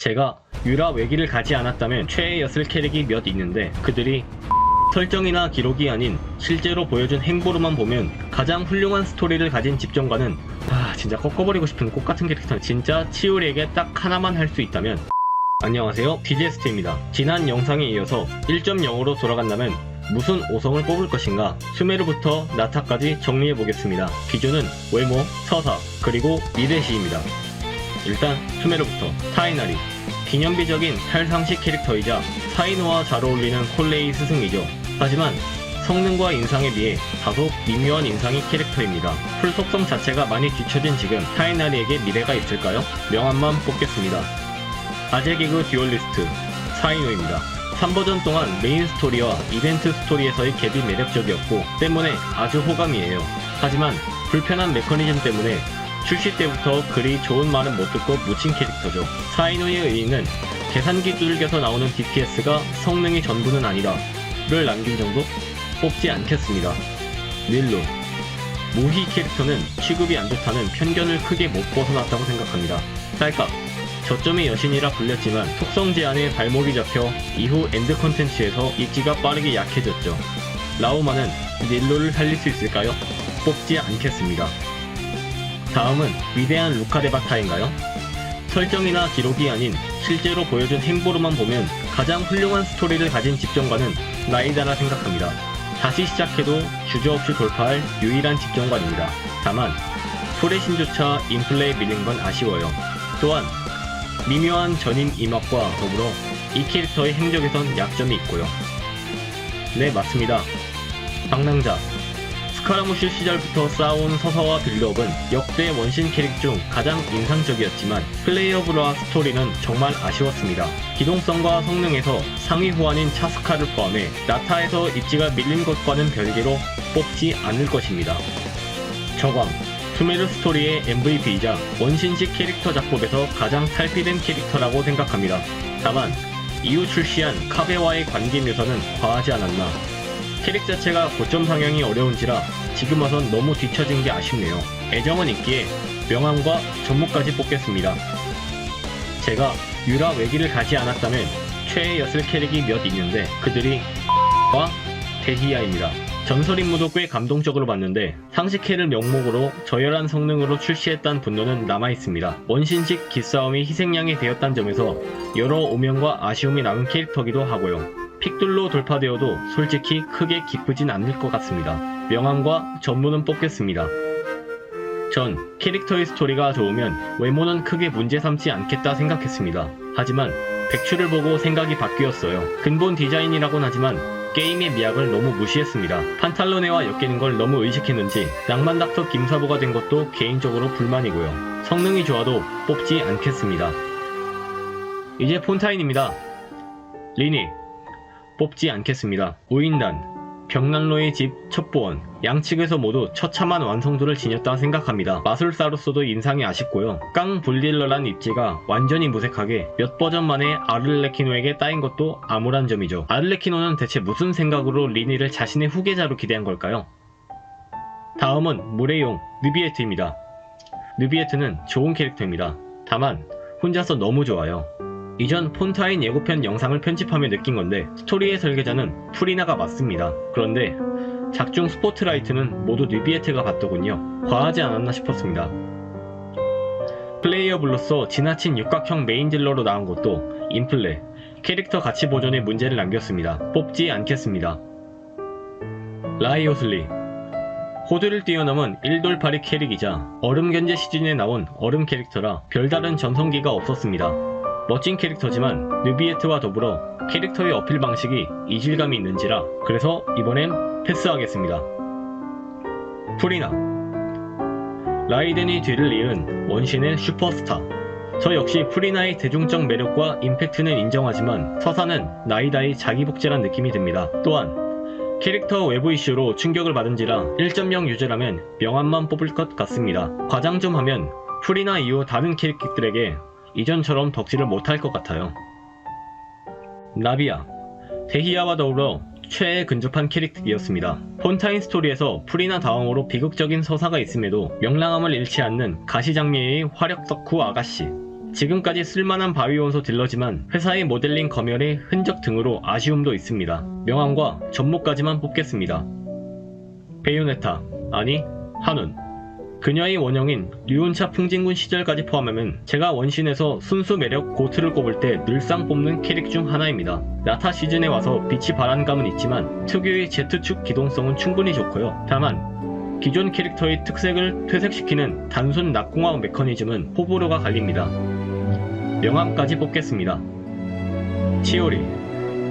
제가 유라 외기를 가지 않았다면 최애였을 캐릭이 몇 있는데 그들이 설정이나 기록이 아닌 실제로 보여준 행보로만 보면 가장 훌륭한 스토리를 가진 집정관은 아 진짜 꺾어버리고 싶은 꽃 같은 캐릭터는 진짜 치우리에게 딱 하나만 할 수 있다면. 안녕하세요. DJ스트입니다. 지난 영상에 이어서 1.0으로 돌아간다면 무슨 5성을 뽑을 것인가 수메르부터 나타까지 정리해보겠습니다. 기준은 외모, 서사, 그리고 미래시입니다. 일단 수메르부터 타이나리 기념비적인 탈상식 캐릭터이자 사이노와 잘 어울리는 콜레이 스승이죠. 하지만 성능과 인상에 비해 다소 미묘한 인상의 캐릭터입니다. 풀 속성 자체가 많이 뒤처진 지금 타이나리에게 미래가 있을까요? 명함만 뽑겠습니다. 아재 개그 듀얼리스트 사이노입니다. 3버전 동안 메인 스토리와 이벤트 스토리에서의 갭이 매력적이었고 때문에 아주 호감이에요. 하지만 불편한 메커니즘 때문에 출시 때부터 그리 좋은 말은 못 듣고 묻힌 캐릭터죠. 사이노의 의의는 계산기 뚫겨서 나오는 DPS가 성능이 전부는 아니다. 를 남긴 정도? 뽑지 않겠습니다. 닐로. 모희 캐릭터는 취급이 안 좋다는 편견을 크게 못 벗어났다고 생각합니다. 딸깍. 저점의 여신이라 불렸지만 속성 제한에 발목이 잡혀 이후 엔드 컨텐츠에서 입지가 빠르게 약해졌죠. 라오마는 닐로를 살릴 수 있을까요? 뽑지 않겠습니다. 다음은 위대한 루카데바타인가요? 설정이나 기록이 아닌 실제로 보여준 행보로만 보면 가장 훌륭한 스토리를 가진 집정관은 나이다라 생각합니다. 다시 시작해도 주저 없이 돌파할 유일한 집정관입니다. 다만 프레신조차 인플레에 밀린 건 아쉬워요. 또한 미묘한 전임 이막과 더불어 이 캐릭터의 행적에선 약점이 있고요. 네 맞습니다. 방랑자 스카라무시 시절부터 쌓아온 서사와 빌드업은 역대 원신 캐릭 중 가장 인상적이었지만 플레이어블과 스토리는 정말 아쉬웠습니다. 기동성과 성능에서 상위 호환인 차스카를 포함해 나타에서 입지가 밀린 것과는 별개로 뽑지 않을 것입니다. 저광 수메르 스토리의 MVP이자 원신식 캐릭터 작법에서 가장 탈피된 캐릭터라고 생각합니다. 다만 이후 출시한 카베와의 관계 묘사는 과하지 않았나 캐릭 자체가 고점 상향이 어려운지라 지금 와선 너무 뒤처진 게 아쉽네요. 애정은 있기에 명함과 전무까지 뽑겠습니다. 제가 유라 외기를 가지 않았다면 최애였을 캐릭이 몇 있는데 그들이 와 데히야입니다. 전설 임무도 꽤 감동적으로 봤는데 상식회를 명목으로 저열한 성능으로 출시했다는 분노는 남아있습니다. 원신식 기싸움이 희생양이 되었다는 점에서 여러 오명과 아쉬움이 남은 캐릭터기도 하고요. 픽들로 돌파되어도 솔직히 크게 기쁘진 않을 것 같습니다. 명함과 전문은 뽑겠습니다. 전 캐릭터의 스토리가 좋으면 외모는 크게 문제 삼지 않겠다 생각했습니다. 하지만 백추를 보고 생각이 바뀌었어요. 근본 디자인이라곤 하지만 게임의 미학을 너무 무시했습니다. 판탈로네와 엮이는 걸 너무 의식했는지 낭만 닥터 김사보가 된 것도 개인적으로 불만이고요. 성능이 좋아도 뽑지 않겠습니다. 이제 폰타인입니다. 리니 뽑지 않겠습니다. 우인단, 벽난로의 집 첩보원, 양측에서 모두 처참한 완성도를 지녔다 생각합니다. 마술사로서도 인상이 아쉽고요. 깡 불딜러란 입지가 완전히 무색하게 몇 버전 만에 아를레키노에게 따인 것도 암울한 점이죠. 아를레키노는 대체 무슨 생각으로 리니를 자신의 후계자로 기대한 걸까요? 다음은 무레용 느비에트입니다. 느비에트는 좋은 캐릭터입니다. 다만 혼자서 너무 좋아요. 이전 폰타인 예고편 영상을 편집하며 느낀 건데 스토리의 설계자는 프리나가 맞습니다. 그런데 작중 스포트라이트는 모두 뉴비에트가 받더군요. 과하지 않았나 싶었습니다. 플레이어블로서 지나친 육각형 메인 딜러로 나온 것도 인플레, 캐릭터 가치 보존에 문제를 남겼습니다. 뽑지 않겠습니다. 라이오슬리 호드를 뛰어넘은 1돌파리 캐릭이자 얼음 견제 시즌에 나온 얼음 캐릭터라 별다른 전성기가 없었습니다. 멋진 캐릭터지만 느비에트와 더불어 캐릭터의 어필 방식이 이질감이 있는지라 그래서 이번엔 패스하겠습니다. 프리나 라이덴이 뒤를 이은 원신의 슈퍼스타 저 역시 프리나의 대중적 매력과 임팩트는 인정하지만 서사는 나이다의 자기 복제란 느낌이 듭니다. 또한 캐릭터 외부 이슈로 충격을 받은지라 1.0 유저라면 명함만 뽑을 것 같습니다. 과장 좀 하면 프리나 이후 다른 캐릭터들에게 이전처럼 덕질을 못할 것 같아요. 나비야 데히야와 더불어 최애 근접한 캐릭터이었습니다. 폰타인 스토리에서 프리나 다음으로 비극적인 서사가 있음에도 명랑함을 잃지 않는 가시장미의 화력 덕후 아가씨 지금까지 쓸만한 바위원소 딜러지만 회사의 모델링 검열의 흔적 등으로 아쉬움도 있습니다. 명함과 전목까지만 뽑겠습니다. 베요네타, 아니 한운. 그녀의 원형인 류은차 풍진군 시절까지 포함하면 제가 원신에서 순수 매력 고트를 꼽을 때 늘상 뽑는 캐릭 중 하나입니다. 나타 시즌에 와서 빛이 발한 감은 있지만 특유의 Z축 기동성은 충분히 좋고요. 다만 기존 캐릭터의 특색을 퇴색시키는 단순 낙공화 메커니즘은 호불호가 갈립니다. 명함까지 뽑겠습니다. 치오리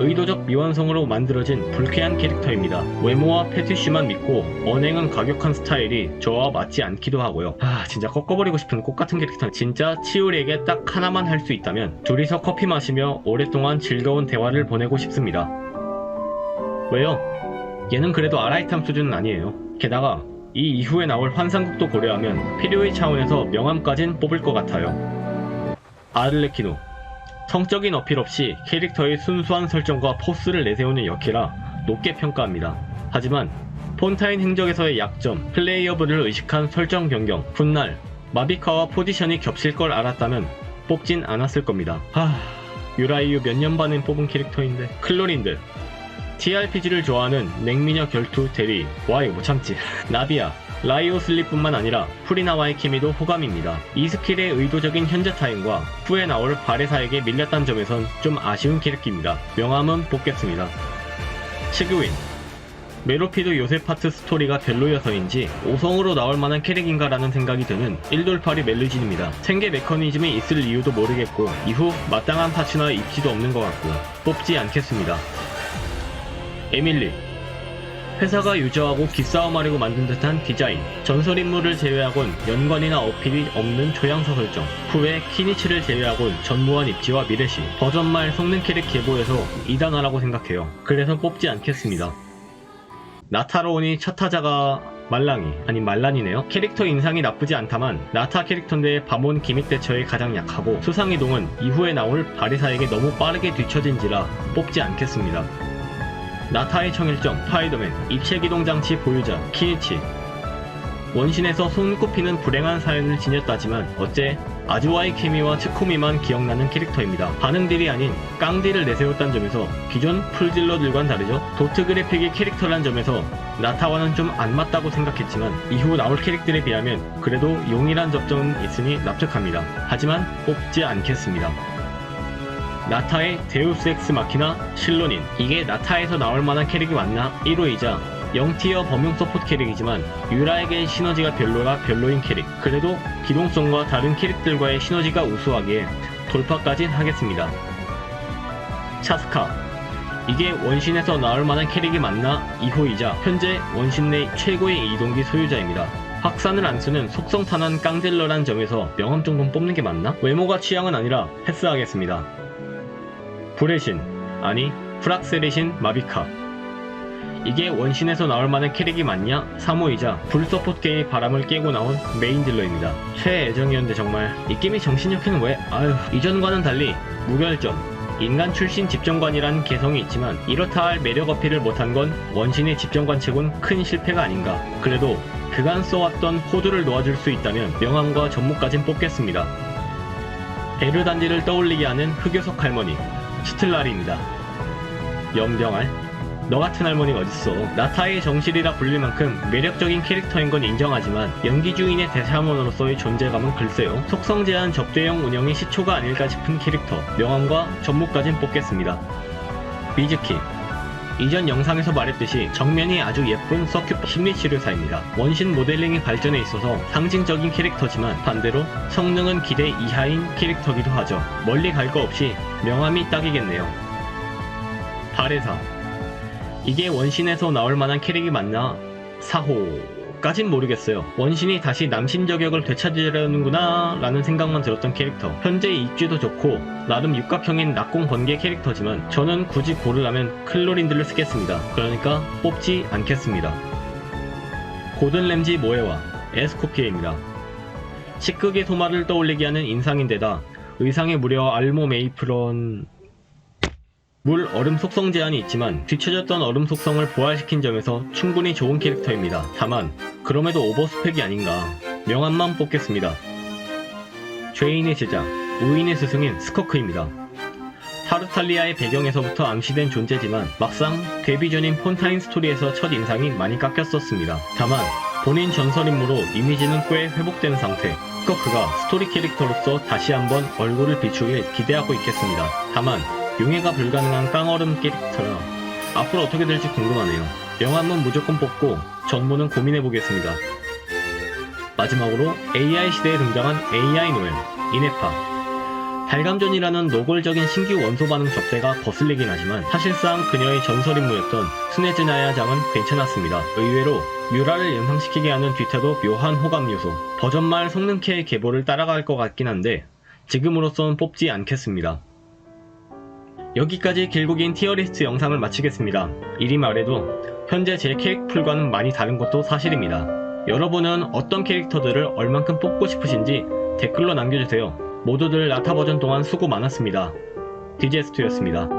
의도적 미완성으로 만들어진 불쾌한 캐릭터입니다. 외모와 패티쉬만 믿고 언행은 과격한 스타일이 저와 맞지 않기도 하고요. 아 진짜 꺾어버리고 싶은 꽃같은 캐릭터 진짜 치오리에게 딱 하나만 할 수 있다면 둘이서 커피 마시며 오랫동안 즐거운 대화를 보내고 싶습니다. 왜요? 얘는 그래도 아라이탐 수준은 아니에요. 게다가 이 이후에 나올 환상국도 고려하면 필요의 차원에서 명함까진 뽑을 것 같아요. 아르레키노 성적인 어필 없이 캐릭터의 순수한 설정과 포스를 내세우는 역해라 높게 평가합니다. 하지만 폰타인 행적에서의 약점, 플레이어블을 의식한 설정 변경, 훗날 마비카와 포지션이 겹칠 걸 알았다면 뽑진 않았을 겁니다. 하... 유라이유 몇 년 반에 뽑은 캐릭터인데. 클로린들. TRPG를 좋아하는 냉미녀 결투 대리. 와이 못 참지 나비아 라이오슬립뿐만 아니라 프리나와의 케미도 호감입니다. 이 스킬의 의도적인 현재 타임과 후에 나올 바레사에게 밀렸다는 점에선 좀 아쉬운 캐릭터입니다. 명함은 뽑겠습니다. 시그윈 메로피드 요세파트 스토리가 별로여서인지 5성으로 나올 만한 캐릭인가라는 생각이 드는 1돌파리 멜르진입니다. 생계 메커니즘이 있을 이유도 모르겠고 이후 마땅한 파츠나 입지도 없는 것 같고 뽑지 않겠습니다. 에밀리 회사가 유저하고 기싸움하려고 만든 듯한 디자인, 전설 인물을 제외하곤 연관이나 어필이 없는 초양서 설정, 후에 키니치를 제외하곤 전무한 입지와 미래시, 버전말 성능 캐릭 계보에서 이단하라고 생각해요. 그래서 뽑지 않겠습니다. 나타로운이 첫 타자가 말랑이 아니 말란이네요. 캐릭터 인상이 나쁘지 않다만 나타 캐릭터인데 바몬 기믹 대처에 가장 약하고 수상이동은 이후에 나올 바리사에게 너무 빠르게 뒤처진지라 뽑지 않겠습니다. 나타의 청일점, 파이더맨, 입체기동 장치 보유자, 키니치. 원신에서 손꼽히는 불행한 사연을 지녔다지만 어째 아즈와의 케미와 츠코미만 기억나는 캐릭터입니다. 반응딜이 아닌 깡딜을 내세웠다는 점에서 기존 풀딜러들과는 다르죠. 도트 그래픽이 캐릭터란 점에서 나타와는 좀 안 맞다고 생각했지만 이후 나올 캐릭들에 비하면 그래도 용이란 접점은 있으니 납득합니다. 하지만 뽑지 않겠습니다. 나타의 데우스 엑스 마키나 실로닌 이게 나타에서 나올 만한 캐릭이 맞나? 1호이자 0티어 범용 서포트 캐릭이지만 유라에게 시너지가 별로라 별로인 캐릭. 그래도 기동성과 다른 캐릭들과의 시너지가 우수하기에 돌파까진 하겠습니다. 차스카. 이게 원신에서 나올 만한 캐릭이 맞나? 2호이자 현재 원신 내 최고의 이동기 소유자입니다. 확산을 안 쓰는 속성 탄환 깡젤러란 점에서 명함 정도는 뽑는 게 맞나? 외모가 취향은 아니라 패스하겠습니다 불의 신, 아니 프락셀의 신 마비카. 이게 원신에서 나올 만한 캐릭이 맞냐? 3호이자 불 서포트계의 바람을 깨고 나온 메인 딜러입니다. 최애정이었는데 정말 이 게임의 정신력회는 왜? 아휴 이전과는 달리 무결점. 인간 출신 집정관이라는 개성이 있지만 이렇다 할 매력 어필을 못한 건 원신의 집정관 치곤 큰 실패가 아닌가. 그래도 그간 써왔던 코드를 놓아줄 수 있다면 명함과 전무까진 뽑겠습니다. 베르단디를 떠올리게 하는 흑요석 할머니 슈틀라리입니다. 염병알? 너 같은 할머니가 어딨어. 나타의 정실이라 불릴 만큼 매력적인 캐릭터인 건 인정하지만 연기 주인의 대사원으로서의 존재감은 글쎄요. 속성 제한 적대형 운영이 시초가 아닐까 싶은 캐릭터. 명함과 전무까진 뽑겠습니다. 미즈키. 이전 영상에서 말했듯이 정면이 아주 예쁜 서큐 심리치료사입니다. 원신 모델링의 발전에 있어서 상징적인 캐릭터지만 반대로 성능은 기대 이하인 캐릭터기도 하죠. 멀리 갈 거 없이 명함이 딱이겠네요. 바레사. 이게 원신에서 나올 만한 캐릭이 맞나? 사호 까진 모르겠어요. 원신이 다시 남신 저격을 되찾으려는구나 라는 생각만 들었던 캐릭터. 현재 입지도 좋고 나름 육각형인 낙공 번개 캐릭터지만 저는 굳이 고르라면 클로린들을 쓰겠습니다. 그러니까 뽑지 않겠습니다. 고든 램지 모에와 에스코피에입니다. 식극의 소마를 떠올리게 하는 인상인데다 의상에 무려 알모 메이프런 물 얼음 속성 제한이 있지만 뒤처졌던 얼음 속성을 부활시킨 점에서 충분히 좋은 캐릭터입니다. 다만 그럼에도 오버스펙이 아닌가 명함만 뽑겠습니다. 죄인의 제자 우인의 스승인 스커크입니다. 타르탈리아의 배경에서부터 암시된 존재지만 막상 데뷔 전인 폰타인 스토리에서 첫 인상이 많이 깎였었습니다. 다만 본인 전설 임무로 이미지는 꽤 회복된 상태. 스커크가 스토리 캐릭터로서 다시 한번 얼굴을 비추길 기대하고 있겠습니다. 다만 용해가 불가능한 깡얼음 캐릭터라 앞으로 어떻게 될지 궁금하네요. 명함은 무조건 뽑고 전문은 고민해보겠습니다. 마지막으로 AI 시대에 등장한 AI 노엘, 이네파. 달감전이라는 노골적인 신규 원소 반응 접대가 거슬리긴 하지만 사실상 그녀의 전설 임무였던 스네즈나야 장은 괜찮았습니다. 의외로 뮤라를 연상시키게 하는 뒤태도 묘한 호감 요소. 버전말 성능캐의 계보를 따라갈 것 같긴 한데 지금으로선 뽑지 않겠습니다. 여기까지 길고 긴 티어리스트 영상을 마치겠습니다. 이리 말해도 현재 제 캐릭풀과는 많이 다른 것도 사실입니다. 여러분은 어떤 캐릭터들을 얼만큼 뽑고 싶으신지 댓글로 남겨주세요. 모두들 라타 버전 동안 수고 많았습니다. DJ스투였습니다.